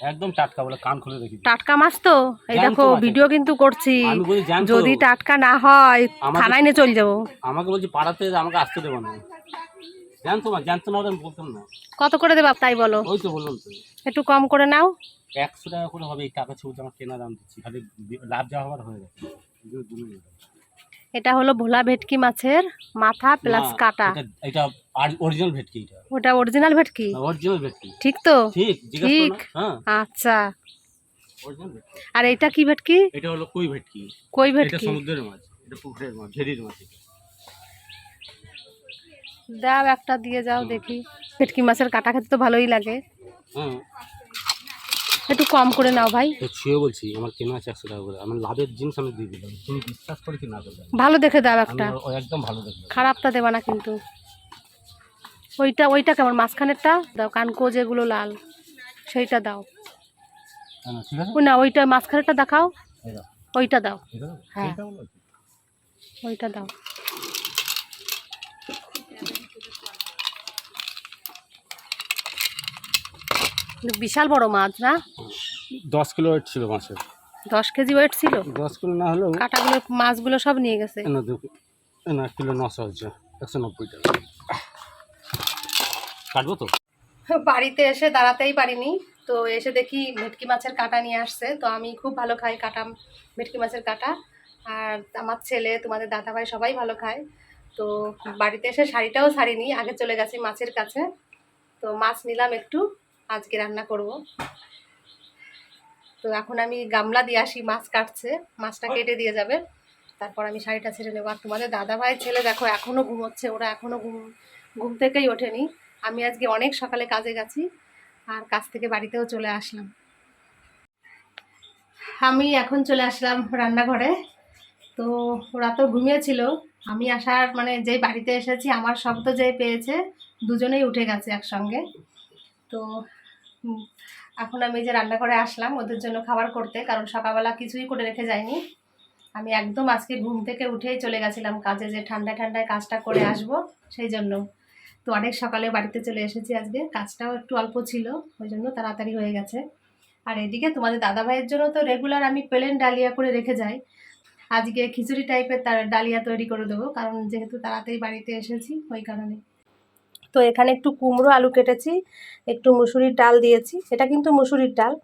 একদম টাটকা বলে কান খুলে দিই। টাটকা মাছ তো? এই দেখো। ভিডিও কিন্তু করছি। যদি টাটকা না হয় থানায় নিয়ে চলে যাব। আমাকে বলছি পাড়াতে আমাকে আসতে দেবো না। জানতো না জানতো না আমি বলতাম না। কত করে দেবা তাই বলো? ওই তো বললাম তো। একটু কম করে নাও। একশো টাকা করে হবে এই টাকা ছবিতে আমার কেনা দাম দিচ্ছি। খালি লাভ যা হয়ে গেছে। এটা হলো ভোলা ভেটকি মাছের মাথা প্লাস কাটা। এটা- অরিজিনাল ভেটকি এটা। ওটা অরিজিনাল ভেটকি? অরিজিনাল ভেটকি। ঠিক তো? ঠিক ঠিক। হ্যাঁ। আচ্ছা। আর এটা কি ভেটকি? এটা হলো কই ভেটকি? কই এটা সমুদ্রের মাছ। এটা পুকুরের মাছ ঝেরির মাছ দাও একটা দিয়ে যাও দেখি। ভেটকি মাছের কাটা খেতে তো ভালোই লাগে। হ্যাঁ একটু কম করে নাও ভাই। ছুঁয়ে বলছি আমার কেনা আছে একশো টাকা করে। আমার লাভের জিনিস আমি দিয়ে দিলাম। তুমি বিশ্বাস করে কি না ভালো দেখে দাও একটা। একদম ভালো দেখলাম খারাপটা দেবা না কিন্তু। ওইটা ওইটা কেমন? মাঝখানেরটা? দাও কানকো যেগুলো লাল সেইটা দাও। হ্যাঁ না ওইটা মাঝখানেরটা দেখাও। ওইটা দাও। হ্যাঁ। ওইটা দাও। বিশাল বড় মাছ না? দশ কিলো ওয়েট ছিল মাছের। দশ কেজি ওয়েট ছিল? দশ কিলো না হলেও কাটাগুলো মাছগুলো সব নিয়ে গেছে। না কিলো নশো হচ্ছে একশো নব্বই টাকা। কাটবো তো? বাড়িতে এসে দাঁড়াতেই পারিনি। তো এসে দেখি ভেটকি মাছের কাটা নিয়ে আসছে। তো আমি খুব ভালো খাই কাটা ভেটকি মাছের কাটা। আর আমার ছেলে, তোমাদের দাদাভাই সবাই ভালো খায়। তো বাড়িতে এসে শাড়িটাও ছাড়িনি, আগে চলে গেছি মাছের কাছে। তো মাছ নিলাম একটু, আজকে রান্না করব। তো এখন আমি গামলা দিয়ে আসি, মাছ কাটছে। মাছটা কেটে দিয়ে যাবে। তারপর আমি শাড়িটা ছেড়ে নেব। আর তোমাদের দাদাভাই ছেলে দেখো এখনও ঘুমোচ্ছে, ওরা এখনও ঘুম ঘুম থেকেই ওঠেনি। আমি আজকে অনেক সকালে কাজে গেছি আর কাজ থেকে বাড়িতেও চলে আসলাম। আমি এখন চলে আসলাম রান্নাঘরে। তো ওরা তো ঘুমিয়েছিল। আমি আসার মানে যেই বাড়িতে এসেছি, আমার শব্দ যেই পেয়েছে, দুজনেই উঠে গেছে একসঙ্গে। তো এখন আমি যে রান্নাঘরে আসলাম, ওদের জন্য খাবার করতে, কারণ সকালবেলা কিছুই করে রেখে যাইনি। আমি একদম আজকে ঘুম থেকে উঠেই চলে গেছিলাম কাজে যে ঠান্ডায় ঠান্ডায় কাজটা করে আসব, সেই জন্য। তো অনেক সকালে বাড়িতে চলে এসেছি আজকে। কাজটাও একটু অল্প ছিল, ওই জন্য তাড়াতাড়ি হয়ে গেছে। আর এদিকে তোমাদের দাদা ভাইয়ের জন্য তো রেগুলার আমি প্লেন ডালিয়া করে রেখে যাই। আজকে খিচুড়ি টাইপের তার ডালিয়া তৈরি করে দেবো, কারণ যেহেতু তাড়াতাড়ি বাড়িতে এসেছি, ওই কারণে। তো এখানে একটু কুমড়ো আলু কেটেছি, একটু মুসুরির ডাল দিয়েছি, এটা কিন্তু মুসুরির ডাল।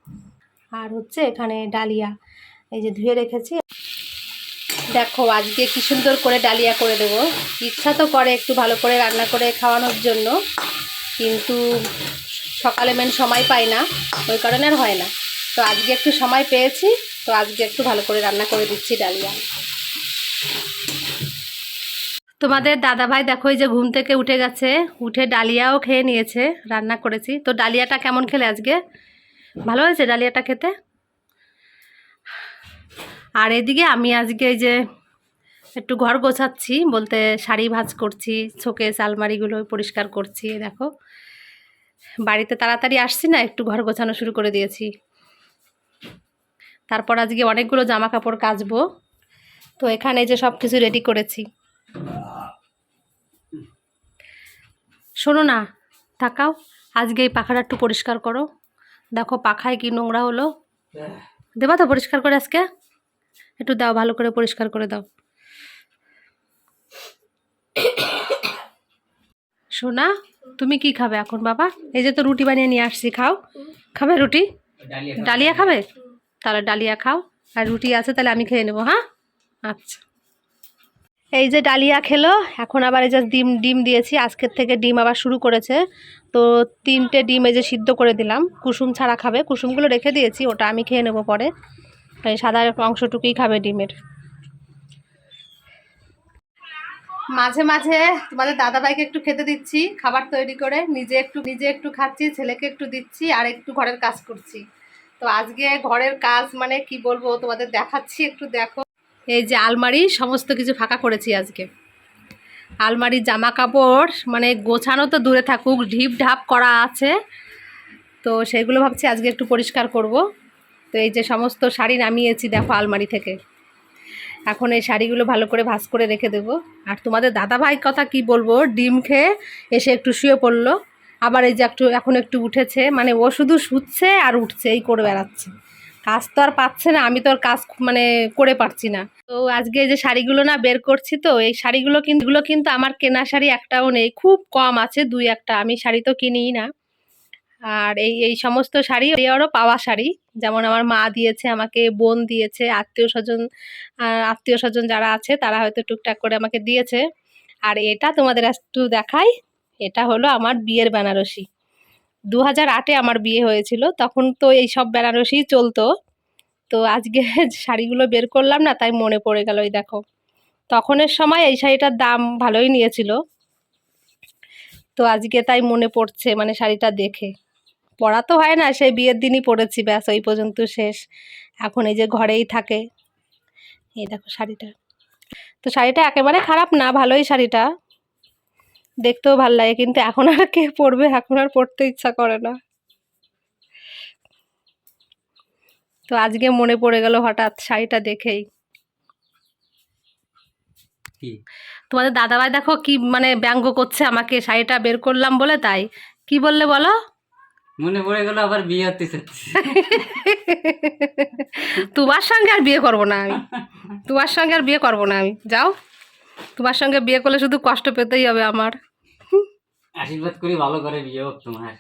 আর হচ্ছে এখানে ডালিয়া, এই যে ধুয়ে রেখেছি। দেখো, আজকে কি সুন্দর করে ডালিয়া করে দেবো। ইচ্ছা তো করে একটু ভালো করে রান্না করে খাওয়ানোর জন্য, কিন্তু সকালে মেন সময় পাই না, ওই কারণে আর হয় না। তো আজকে একটু সময় পেয়েছি, তো আজকে একটু ভালো করে রান্না করে দিচ্ছি ডালিয়া। তোমাদের দাদাভাই দেখো, এই যে ঘুম থেকে উঠে গেছে, উঠে ডালিয়াও খেয়ে নিয়েছে, রান্না করেছি। তো ডালিয়াটা কেমন খেলে আজকে? ভালো হয়েছে ডালিয়াটা খেতে? আর এদিকে আমি আজকে এই যে একটু ঘর গোছাচ্ছি, বলতে শাড়ি ভাজ করছি, শোকেস, আলমারিগুলো পরিষ্কার করছি দেখো। বাড়িতে তাড়াতাড়ি আসছি না, একটু ঘর গোছানো শুরু করে দিয়েছি। তারপর আজকে অনেকগুলো জামা কাপড় কাচবো। তো এখানে যে সব কিছু রেডি করেছি। শোনো না, তাকাও, আজকে এই পাখাটা একটু পরিষ্কার করো। দেখো পাখায় কি নোংরা হলো। দেবা তো পরিষ্কার করে আজকে? একটু দাও, ভালো করে পরিষ্কার করে দাও। সোনা, তুমি কি খাবে এখন বাবা? এই যে তো রুটি বানিয়ে নিয়ে আসছি, খাও। খাবে রুটি? ডালিয়া খাবে? তাহলে ডালিয়া খাও। আর রুটি আছে, তাহলে আমি খেয়ে নেব হ্যাঁ? আচ্ছা। এই যে ডালিয়া খেলো, এখন আবার এই যে ডিম ডিম দিয়েছি, আজকের থেকে ডিম আবার শুরু করেছে। তো তিনটে ডিম এই যে সিদ্ধ করে দিলাম, কুসুম ছাড়া খাবে। কুসুমগুলো রেখে দিয়েছি, ওটা আমি খেয়ে নেব পরে। এই সাদা অংশটুকুই খাবে ডিমের। মাঝে মাঝে তোমাদের দাদাভাইকে একটু খেতে দিচ্ছি, খাবার তৈরি করে নিজে একটু নিজে একটু খাচ্ছি, ছেলেকে একটু দিচ্ছি, আর একটু ঘরের কাজ করছি। তো আজকে ঘরের কাজ মানে কি বলব তোমাদের দেখাচ্ছি, একটু দেখো। এই যে আলমারি, সমস্ত কিছু ফাঁকা করেছি আজকে। আলমারির জামা কাপড় মানে গোছানো তো দূরে থাকুক ঢিপ ঢাপ করা আছে। তো সেগুলো ভাবছি আজকে একটু পরিষ্কার করব। তো এই যে সমস্ত শাড়ি নামিয়েছি দেখো আলমারি থেকে। এখন এই শাড়িগুলো ভালো করে ভাঁজ করে রেখে দেবো। আর তোমাদের দাদাভাই কথা কি বলব, ডিম খেয়ে এসে একটু শুয়ে পড়ল। আবার এই যে একটু, এখন একটু উঠেছে মানে ও শুধু শুচ্ছে আর উঠছে, এই করে বেড়াচ্ছে। কাজ তো আর পাচ্ছে না, আমি তো আর কাজ মানে করে পারছি না। তো আজকে যে শাড়িগুলো না বের করছি তো, এই শাড়িগুলো কিন্তু কিন্তু আমার কেনা শাড়ি একটাও নেই, খুব কম আছে, দুই একটা। আমি শাড়ি তো কিনিই না। আর এই এই সমস্ত শাড়ি আরও পাওয়া শাড়ি। যেমন আমার মা দিয়েছে, আমাকে বোন দিয়েছে, আত্মীয় স্বজন আত্মীয় স্বজন যারা আছে, তারা হয়তো টুকটাক করে আমাকে দিয়েছে। আর এটা তোমাদের একটু দেখাই, এটা হলো আমার বিয়ের বেনারসি। দু হাজার আটে আমার বিয়ে হয়েছিল, তখন তো এই সব বেনারসিই চলতো। তো আজকে শাড়িগুলো বের করলাম না, তাই মনে পড়ে গেল এই দেখো। তখনের সময় এই শাড়িটার দাম ভালোই নিয়েছিল। তো আজকে তাই মনে পড়ছে মানে শাড়িটা দেখে। পরা তো হয় না সেই বিয়ের দিনই পরেছি ব্যাস ওই পর্যন্ত শেষ। এখন এই যে ঘরেই থাকে। এই দেখো শাড়িটা। তো শাড়িটা একেবারে খারাপ না ভালোই শাড়িটা। দেখতেও ভালো লাগে কিন্তু এখন আর কে পরবে এখন আর পরতে ইচ্ছা করে না। তো আজকে মনে পড়ে গেল হঠাৎ শাড়িটা দেখেই। তোমাদের দাদাভাই দেখো কি মানে ব্যঙ্গ করছে আমাকে শাড়িটা বের করলাম বলে তাই। কি বললে বলো? মনে পড়ে গেল আবার বিয়ে হতে তোমার সঙ্গে আর বিয়ে করব না আমি। তোমার সঙ্গে আর বিয়ে করব না আমি। যাও। তোমার সঙ্গে বিয়ে করলে শুধু কষ্ট পেতেই হবে আমার। আশীর্বাদ করি ভালো করে বিয়ে হোক তোমার।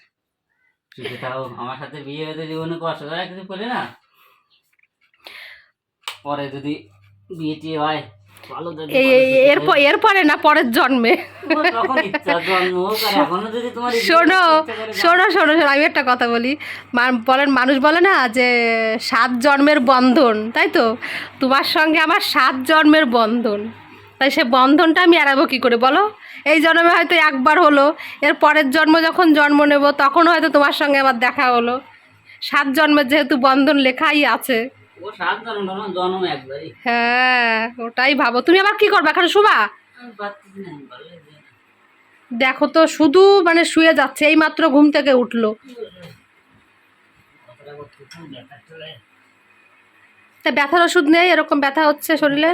থাকো। আমার সাথে বিয়ে হতে জীবনে কষ্ট করে কিছু করে না। পরে যদি বিয়ে টিয়ে হয় এরপর এরপরে না পরের জন্মে। শোনো শোনো শোনো শোনো আমি একটা কথা বলি। বলেন মানুষ বলে না যে সাত জন্মের বন্ধন তাই তো? তোমার সঙ্গে আমার সাত জন্মের বন্ধন। তাই সে বন্ধনটা আমি এড়াবো কী করে বলো? এই জন্মে হয়তো একবার হলো এর পরের জন্ম যখন জন্ম নেব তখন হয়তো তোমার সঙ্গে আমার দেখা হলো। সাত জন্মের যেহেতু বন্ধন লেখাই আছে। হ্যাঁ ওটাই ভাবো। তুমি আবার কি করবে? এখন শুবা। দেখো তো শুধু মানে শুয়ে যাচ্ছে এই মাত্র ঘুম থেকে উঠল। তা ব্যথার ওষুধ নেই? এরকম ব্যথা হচ্ছে শরীরে।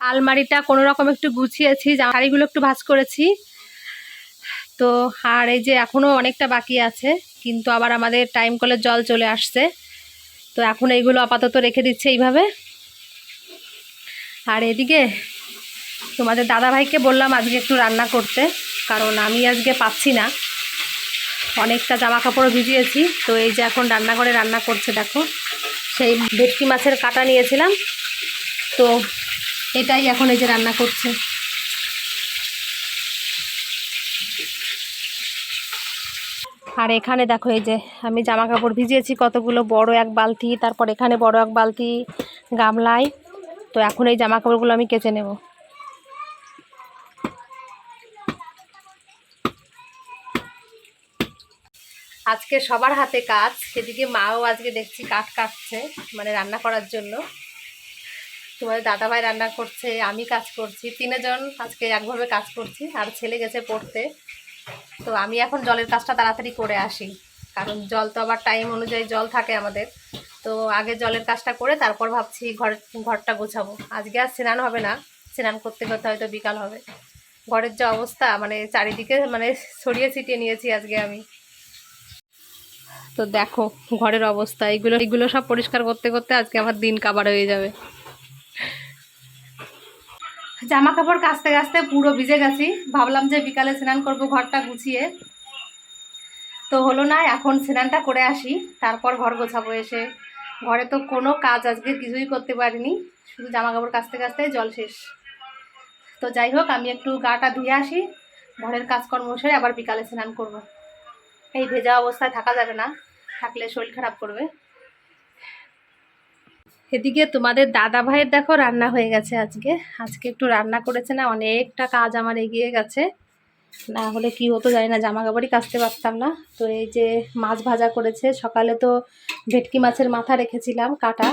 আলমারিটা কোনো রকম একটু গুছিয়েছি শাড়িগুলো একটু ভাজ করেছি। তো আর এই যে এখনও অনেকটা বাকি আছে, কিন্তু আবার আমাদের টাইম কলের জল চলে আসছে। তো এখন এইগুলো আপাতত রেখে দিচ্ছে এইভাবে। আর এদিকে তোমাদের দাদাভাইকে বললাম আজকে একটু রান্না করতে, কারণ আমি আজকে পাচ্ছি না। অনেকটা জামা কাপড় ভিজিয়েছি, তো এই যে এখন রান্নাঘরে রান্না করছে, দেখো। সেই ভেটকি মাছের কাটা নিয়েছিলাম, তো এটাই এখন এই যে রান্না করছে। আর এখানে দেখো এই যে আমি জামা কাপড় ভিজিয়েছি কতগুলো বড় এক বালতি, তারপর এখানে বড় এক বালতি গামলায়। তো এখন এই জামা কাপড়গুলো আমি কেচে নেব। আজকে সবার হাতে কাজ সেদিকে মাও আজকে দেখছি কাঠ কাটছে মানে রান্না করার জন্য। তোমাদের দাদাভাই রান্না করছে, আমি কাজ করছি, তিনজন আজকে একভাবে কাজ করছি, আর ছেলে গেছে পড়তে। তো আমি এখন জলের কাজটা তাড়াতাড়ি করে আসি। কারণ জল তো আবার টাইম অনুযায়ী জল থাকে আমাদের। তো আগে জলের কাজটা করে তারপর ভাবছি ঘর, ঘরটা গোছাবো। আজকে আর স্নান হবে না। স্নান করতে করতে হয়তো বিকাল হবে। ঘরের যে অবস্থা মানে চারিদিকে মানে ছড়িয়ে ছিটিয়ে নিয়েছি আজকে আমি। তো দেখো, ঘরের অবস্থা। এগুলো এগুলো সব পরিষ্কার করতে করতে আজকে আমার দিন কাবার হয়ে যাবে। জামা কাপড় কাচতে কাচতে পুরো ভিজে গেছি। ভাবলাম যে বিকালে স্নান করব ঘরটা গুছিয়ে। তো হলো না, এখন স্নানটা করে আসি, তারপর ঘর গোছাবো এসে। ঘরে তো কোনো কাজ আজকে কিছুই করতে পারিনি, শুধু জামা কাপড় কাচতে কাচতে জল শেষ। তো যাই হোক, আমি একটু গাটা ধুয়ে আসি, ঘরের কাজকর্ম সেরে আবার বিকালে স্নান করব। এই ভেজা অবস্থায় থাকা যাবে না, থাকলে শরীর খারাপ করবে। এদিকে তোমাদের দাদা ভাইয়ের দেখো রান্না হয়ে গেছে আজকে। আজকে একটু রান্না করেছে না, অনেকটা কাজ আমার এগিয়ে গেছে। না হলে কি হতো জানি না জামা কাপড়ই কাচতে পারতাম না। তো এই যে মাছ ভাজা করেছে, সকালে তো ভেটকি মাছের মাথা রেখেছিলাম কাটা।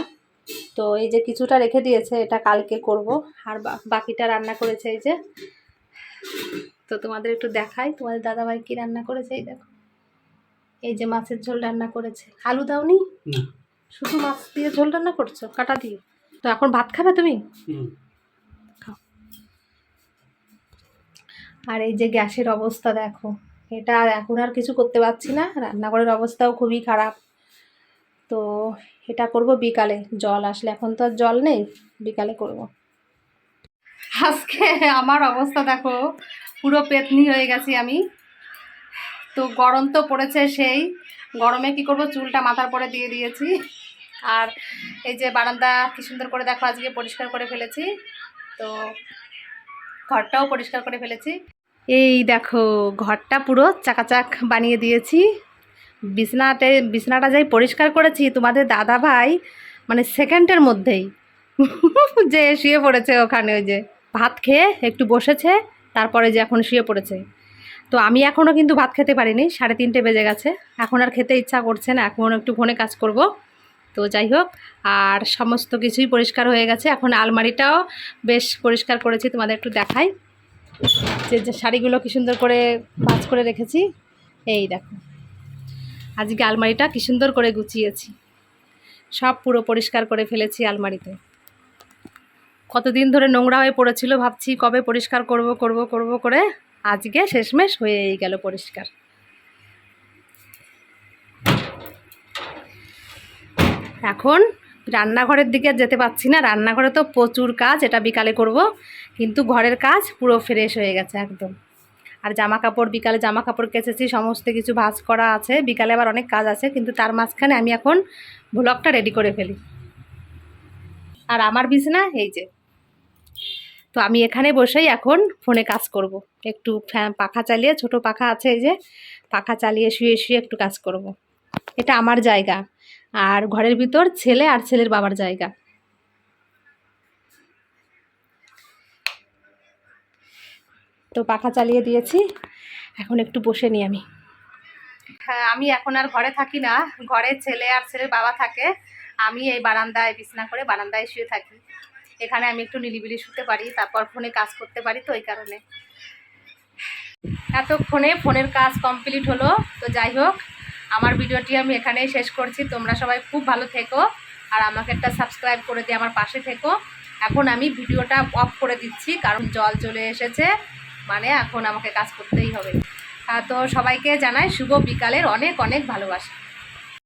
তো এই যে কিছুটা রেখে দিয়েছে, এটা কালকে করব। আর বাকিটা রান্না করেছে এই যে। তো তোমাদের একটু দেখাই, তোমাদের দাদাভাই কি রান্না করেছে এই দেখো। এই যে মাছের ঝোল রান্না করেছে। আলু দাওনি? না। শুধু মাছ দিয়ে ঝোল রান্না করছ? কাটা দিয়ে? তো এখন ভাত খাবে তুমি? হুম। আর এই যে গ্যাসের অবস্থা দেখো এটা আর এখন আর কিছু করতে পারছি না। রান্নাঘরের অবস্থাও খুবই খারাপ। তো এটা করব বিকালে। জল আসলে এখন তো আর জল নেই বিকালে করব। আজকে আমার অবস্থা দেখো পুরো পেতনি হয়ে গেছি আমি। তো গরম তো পড়েছে সেই। গরমে কি করব? চুলটা মাথার পরে দিয়ে দিয়েছি। আর এই যে বারান্দা কি সুন্দর করে দেখো, আজকে পরিষ্কার করে ফেলেছি। তো ঘরটাও পরিষ্কার করে ফেলেছি। এই দেখো, ঘরটা পুরো চাকাচাক বানিয়ে দিয়েছি। বিছনাতে, বিছনাটা যাই পরিষ্কার করেছি, তোমাদের দাদা ভাই মানে সেকেন্ডের মধ্যেই যে শুয়ে পড়েছে ওখানে ওই যে ভাত খেয়ে একটু বসেছে, তারপরে যে এখন শুয়ে পড়েছে। তো আমি এখনও কিন্তু ভাত খেতে পারিনি, সাড়ে তিনটে বেজে গেছে। এখন আর খেতে ইচ্ছা করছে না, এখন একটু ফোনে কাজ করব। তো যাই হোক, আর সমস্ত কিছুই পরিষ্কার হয়ে গেছে। এখন আলমারিটাও বেশ পরিষ্কার করেছি, তোমাদের একটু দেখাই। যে যে শাড়িগুলো কি সুন্দর করে ভাঁজ করে রেখেছি, এই দেখো। আজকে আলমারিটা কি সুন্দর করে গুছিয়েছি। সব পুরো পরিষ্কার করে ফেলেছি আলমারিতে। কতদিন ধরে নোংরা হয়ে পড়েছিল, ভাবছি কবে পরিষ্কার করব করব করব করে আজকে শেষমেশ হয়েই গেল পরিষ্কার। এখন রান্নাঘরের দিকে যেতে পারছি না। রান্নাঘরে তো প্রচুর কাজ, এটা বিকালে করব। কিন্তু ঘরের কাজ পুরো ফ্রেশ হয়ে গেছে একদম। আর জামা কাপড় বিকালে জামা কাপড় কেচেছি, সমস্ত কিছু ভাজ করা আছে। বিকালে আবার অনেক কাজ আছে, কিন্তু তার মাঝখানে আমি এখন ব্লগটা রেডি করে ফেলি। আর আমার বিছনা, এই যে। তো আমি এখানে বসেই এখন ফোনে কাজ করব। একটু পাখা চালিয়ে, ছোট পাখা আছে এই যে, পাখা চালিয়ে শুয়ে শুয়ে একটু কাজ করব। এটা আমার জায়গা। আর ঘরের ভিতর ছেলে আর ছেলের বাবার জায়গা। তো পাখা চালিয়ে দিয়েছি, এখন একটু বসে নিই আমি। হ্যাঁ আমি এখন আর ঘরে থাকি না, ঘরে ছেলে আর ছেলের বাবা থাকে, আমি এই বারান্দায় বিছনা করে বারান্দায় শুয়ে থাকি। এখানে আমি একটু নিলিবিলি শুতে পারি, তারপর ফোনে কাজ করতে পারি তো ওই কারণে। এতক্ষণে ফোনের কাজ কমপ্লিট হলো, তো যাই হোক আমার ভিডিওটি আমি এখানেই শেষ করছি। তোমরা সবাই খুব ভালো থেকো আর আমাকে একটা সাবস্ক্রাইব করে দিয়ে আমার পাশে থেকো। এখন আমি ভিডিওটা অফ করে দিচ্ছি, কারণ জল চলে এসেছে। মানে এখন আমাকে কাজ করতেই হবে। তো সবাইকে জানাই শুভ বিকালের অনেক অনেক ভালোবাসা।